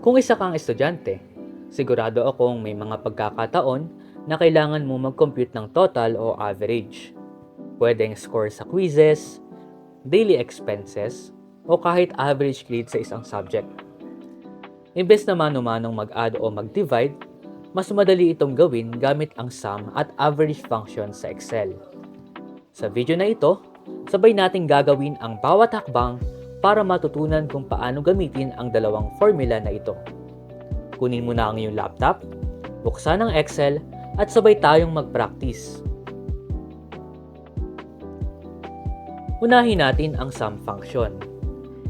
Kung isa kang estudyante, sigurado akong may mga pagkakataon na kailangan mo mag-compute ng total o average. Pwedeng score sa quizzes, daily expenses, o kahit average grade sa isang subject. Imbes na mano-manong mag-add o mag-divide, mas madali itong gawin gamit ang sum at average function sa Excel. Sa video na ito, sabay nating gagawin ang bawat hakbang para matutunan kung paano gamitin ang dalawang formula na ito. Kunin mo na ang iyong laptop, buksan ang Excel, at sabay tayong mag-practice. Unahin natin ang sum function.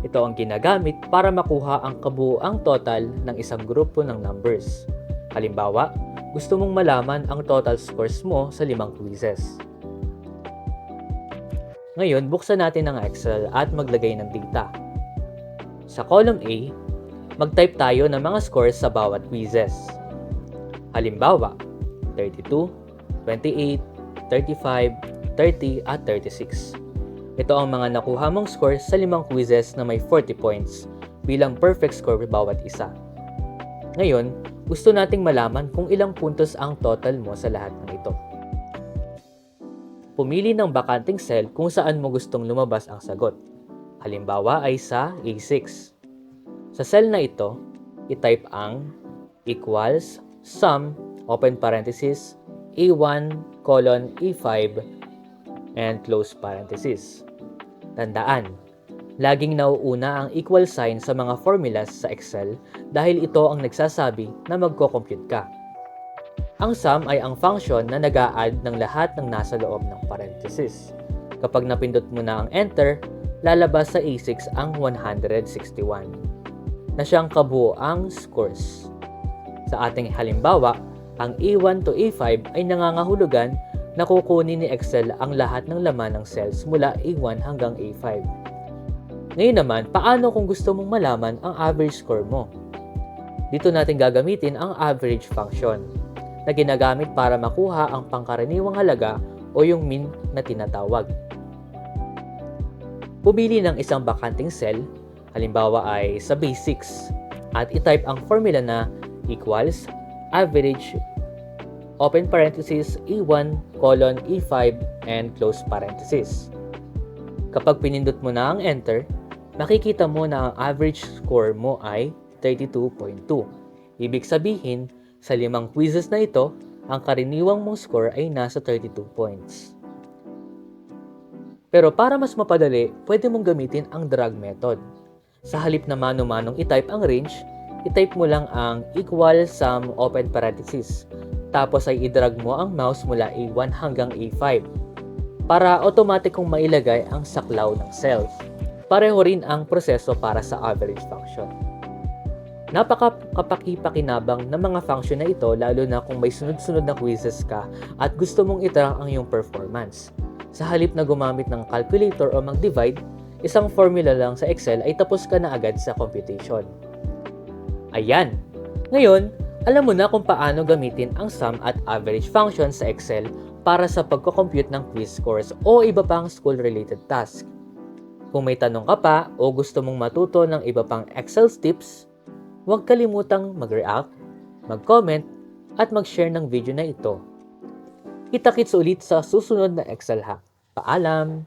Ito ang ginagamit para makuha ang kabuuang total ng isang grupo ng numbers. Halimbawa, gusto mong malaman ang total scores mo sa limang quizzes. Ngayon, buksan natin ang Excel at maglagay ng data. Sa column A, mag-type tayo ng mga scores sa bawat quizzes. Halimbawa, 32, 28, 35, 30 at 36. Ito ang mga nakuha mong scores sa limang quizzes na may 40 points bilang perfect score bawat isa. Ngayon, gusto nating malaman kung ilang puntos ang total mo sa lahat ng ito. Pumili ng bakanting cell kung saan mo gustong lumabas ang sagot. Halimbawa ay sa A6. Sa cell na ito, itype ang equals sum open parenthesis A1 colon E5 and close parenthesis. Tandaan, laging nauuna ang equal sign sa mga formulas sa Excel dahil ito ang nagsasabi na magko-compute ka. Ang sum ay ang function na nag add ng lahat ng nasa loob ng parenthesis. Kapag napindot mo na ang enter, lalabas sa A6 ang 161 na siyang kabuoang scores. Sa ating halimbawa, ang A1 to A5 ay nangangahulugan na kukunin ni Excel ang lahat ng laman ng cells mula A1 hanggang A5. Ngayon naman, paano kung gusto mong malaman ang average score mo? Dito natin gagamitin ang average function na ginagamit para makuha ang pangkaraniwang halaga o yung mean na tinatawag. Pumili ng isang bakanting cell, halimbawa ay sa basics, at itype ang formula na equals average open parenthesis E1 colon E5 and close parenthesis. Kapag pinindot mo na ang enter, makikita mo na ang average score mo ay 32.2. Ibig sabihin, sa limang quizzes na ito, ang karaniwang mong score ay nasa 32 points. Pero para mas mapadali, pwede mong gamitin ang drag method. Sa halip na mano-manong itype ang range, itype mo lang ang equal sum open parenthesis. Tapos ay idrag mo ang mouse mula A1 hanggang A5 para automatikong mailagay ang saklaw ng cells. Pareho rin ang proseso para sa average function. Napaka-kapakipakinabang ng mga function na ito lalo na kung may sunod-sunod na quizzes ka at gusto mong itrack ang iyong performance. Sa halip na gumamit ng calculator o mag-divide, isang formula lang sa Excel ay tapos ka na agad sa computation. Ayan! Ngayon, alam mo na kung paano gamitin ang sum at average function sa Excel para sa pagko-compute ng quiz scores o iba pang school-related task. Kung may tanong ka pa o gusto mong matuto ng iba pang Excel tips, huwag kalimutang mag-react, mag-comment, at mag-share ng video na ito. Kita-kits ulit sa susunod na Excel hack. Paalam!